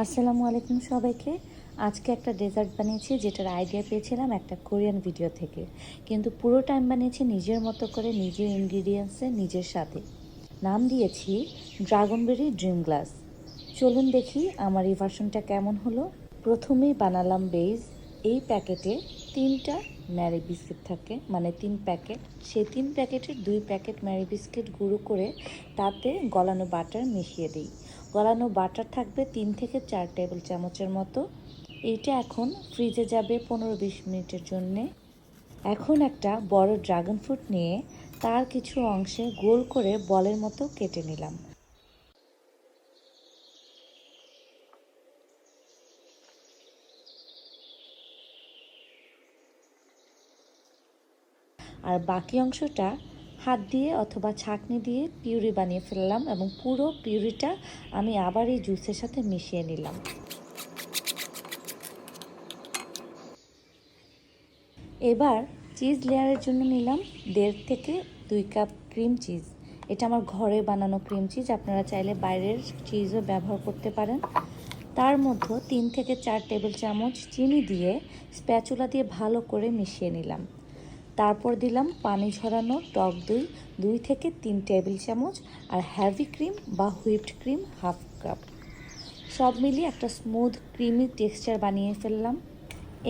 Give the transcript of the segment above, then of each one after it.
আসসালামু আলাইকুম সবাইকে। আজকে একটা ডেজার্ট বানিয়েছি, যেটার আইডিয়া পেয়েছিলাম একটা কোরিয়ান ভিডিও থেকে। কিন্তু পুরো টাইম বানিয়েছি নিজের মতো করে, নিজের ইনগ্রিডিয়েন্টসে নিজের সাথে নাম দিয়েছি ড্রাগনবেরি ড্রিম গ্লাস চলুন দেখি আমার এই ভার্সনটা কেমন হলো। প্রথমেই বানালাম বেজ এই প্যাকেটে তিনটা ম্যারি বিস্কিট থাকে। মানে তিন প্যাকেট সেই তিন প্যাকেটের দুই প্যাকেট ম্যারি বিস্কিট গুঁড়ো করে তাতে গলানো বাটার মিশিয়ে দিই। গলানো বাটার থাকবে তিন থেকে চার টেবিল চামচের মতো। এইটা এখন ফ্রিজে যাবে পনেরো বিশ মিনিটের জন্যে। এখন একটা বড় ড্রাগন ফ্রুট নিয়ে তার কিছু অংশে গোল করে বলের মতো কেটে নিলাম। আর বাকি অংশটা হাত দিয়ে অথবা ছাঁকনি দিয়ে পিউরি বানিয়ে ফেললাম এবং পুরো পিউরিটা আমি আবার এই জুসের সাথে মিশিয়ে নিলাম। এবার চিজ লেয়ারের জন্য নিলাম দেড় থেকে দুই কাপ ক্রিম চিজ। এটা আমার ঘরে বানানো ক্রিম চিজ, আপনারা চাইলে বাইরের চিজও ব্যবহার করতে পারেন। তার মধ্যে তিন থেকে চার টেবিল চামচ চিনি দিয়ে স্প্যাচুলা দিয়ে ভালো করে মিশিয়ে নিলাম। তারপর দিলাম পানি ঝরানো টক দই, দুই থেকে তিন টেবিল চামচ আর হ্যাভি ক্রিম বা হুইপড ক্রিম হাফ কাপ সব মিলিয়ে একটা স্মুথ ক্রিমি টেক্সচার বানিয়ে ফেললাম।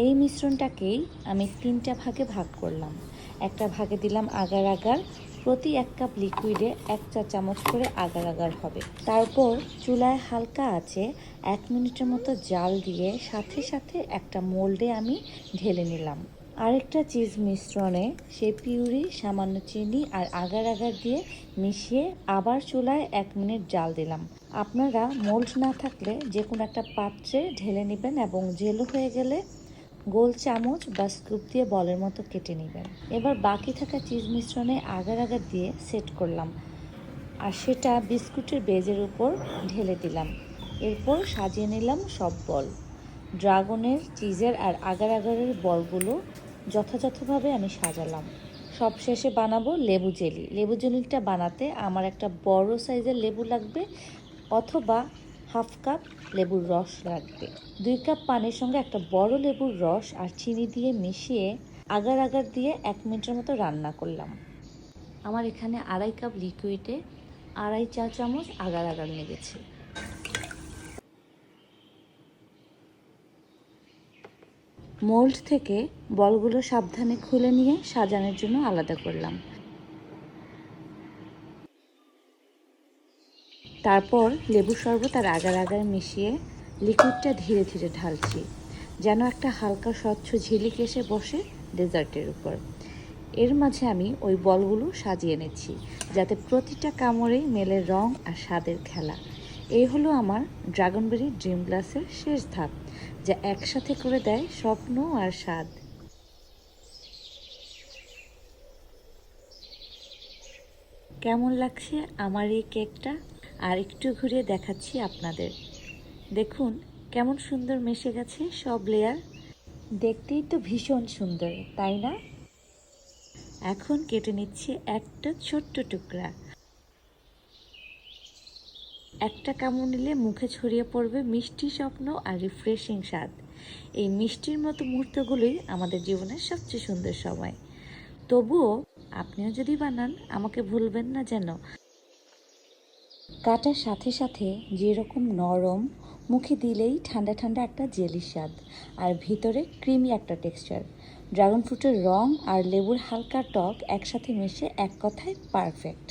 এই মিশ্রণটাকেই আমি তিনটা ভাগে ভাগ করলাম। একটা ভাগে দিলাম আগার আগার, প্রতি এক কাপ লিকুইডে এক চা চামচ করে আগার আগার হবে। তারপর চুলায় হালকা আছে এক মিনিটের মতো জাল দিয়ে সাথে সাথে একটা মোল্ডে আমি ঢেলে নিলাম। আরেকটা চিজ মিশ্রণে সেই পিউরি, সামান্য চিনি আর আগার আগার দিয়ে মিশিয়ে আবার চুলায় এক মিনিট জাল দিলাম। আপনারা মোল্ড না থাকলে যে কোনো একটা পাত্রে ঢেলে নেবেন এবং জেলো হয়ে গেলে গোল চামচ বা স্কুপ দিয়ে বলের মতো কেটে নেবেন। এবার বাকি থাকা চিজ মিশ্রণে আগার আগার দিয়ে সেট করলাম আর সেটা বিস্কুটের বেজের উপর ঢেলে দিলাম। এরপর সাজিয়ে নিলাম সব বল। ড্রাগনের, চিজের আর আগার আগারের বলগুলো যথাযথভাবে আমি সাজালাম। সব শেষে বানাবো লেবু জেলি। লেবু জেলিটা বানাতে আমার একটা বড় সাইজের লেবু লাগবে অথবা হাফ কাপ লেবুর রস লাগবে। দুই কাপ পানির সঙ্গে একটা বড় লেবুর রস আর চিনি দিয়ে মিশিয়ে আগার আগার দিয়ে এক মিনিটের মতো রান্না করলাম। আমার এখানে আড়াই কাপ লিকুইডে আড়াই চা চামচ আগার আগার লেগেছে। মোল্ড থেকে বলগুলো সাবধানে খুলে নিয়ে সাজানোর জন্য আলাদা করলাম। তারপর লেবু শরবত আর আগার আগার মিশিয়ে লিকুইডটা ধীরে ধীরে ঢালছি, যেন একটা হালকা স্বচ্ছ ঝিলিক এসে বসে ডেজার্টের উপর। এর মাঝে আমি ওই বলগুলো সাজিয়ে নিচ্ছি, যাতে প্রতিটা কামড়েই মেলে রং আর স্বাদের খেলা। এই হলো আমার ড্রাগনবেরি ড্রিম গ্লাসের শেষ ধাপ, যা একসাথে করে দেয় স্বপ্ন আর স্বাদ। কেমন লাগছে আমার এই কেকটা? আর একটু ঘুরিয়ে দেখাচ্ছি আপনাদের। দেখুন, কেমন সুন্দর মেশে গেছে সব লেয়ার দেখতেই তো ভীষণ সুন্দর, তাই না? এখন কেটে নিচ্ছি একটা ছোট্ট টুকরা। একটা কামড় নিলে মুখে ছড়িয়ে পড়বে মিষ্টি স্বপ্ন আর রিফ্রেশিং স্বাদ। এই মিষ্টির মতো মুহূর্তগুলোই আমাদের জীবনের সবচেয়ে সুন্দর সময়। তবুও আপনিও যদি বানান, আমাকে ভুলবেন না যেন। কাটার সাথে সাথে যেরকম নরম, মুখে দিলেই ঠান্ডা ঠান্ডা একটা জেলি স্বাদ আর ভিতরে ক্রিমি একটা টেক্সচার ড্রাগন ফ্রুটের রং আর লেবুর হালকা টক একসাথে মিশে এক কথায় পারফেক্ট